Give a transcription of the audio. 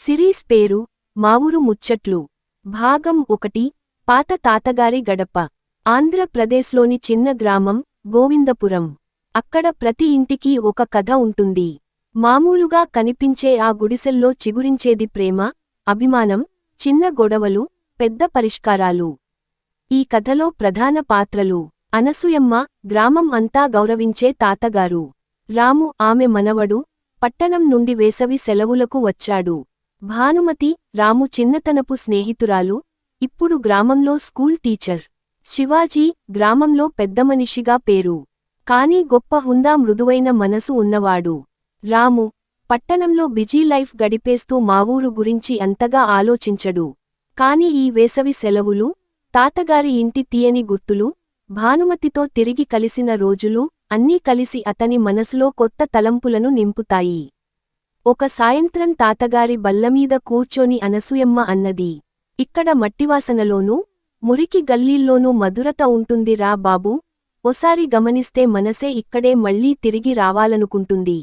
Series పేరు మావురు ముచ్చట్లు. భాగం ఒకటి పాత తాతగారి గడప. ఆంధ్రప్రదేశ్లోని చిన్న గ్రామం గోవిందపురం. అక్కడ ప్రతి ఇంటికి ఒక కథ ఉంటుంది. మామూలుగా కనిపించే ఆ గుడిసెల్లో చిగురించేది ప్రేమ అభిమానం చిన్న గొడవలు పెద్ద పరిష్కారాలు. ఈ కథలో ప్రధాన పాత్రలు అనసూయమ్మ గ్రామం అంతా గౌరవించే తాతగారు. రాము ఆమె మనవడు పట్టణం నుండి వేసవి సెలవులకు వచ్చాడు. భానుమతి రాము చిన్నతనపు స్నేహితురాలు ఇప్పుడు గ్రామంలో స్కూల్ టీచర్. శివాజీ గ్రామంలో పెద్దమనిషిగా పేరు. కాని గొప్ప హుందా మృదువైన మనసు ఉన్నవాడు. రాము పట్టణంలో బిజీ లైఫ్ గడిపేస్తూ మావూరు గురించి అంతగా ఆలోచించడు. కాని ఈ వేసవి సెలవులు తాతగారి ఇంటి తీయని గుర్తులు భానుమతితో తిరిగి కలిసిన రోజులు అన్నీ కలిసి అతని మనసులో కొత్త తలంపులను నింపుతాయి. ఒక సాయంత్రం తాతగారి బల్లమీద కూర్చొని అనసూయమ్మ అన్నది. ఇక్కడ మట్టివాసనలోనూ మురికి గల్లీల్లోనూ మధురత ఉంటుంది రా బాబూ. ఓసారి గమనిస్తే మనసే ఇక్కడే మళ్ళీ తిరిగి రావాలనుకుంటుంది.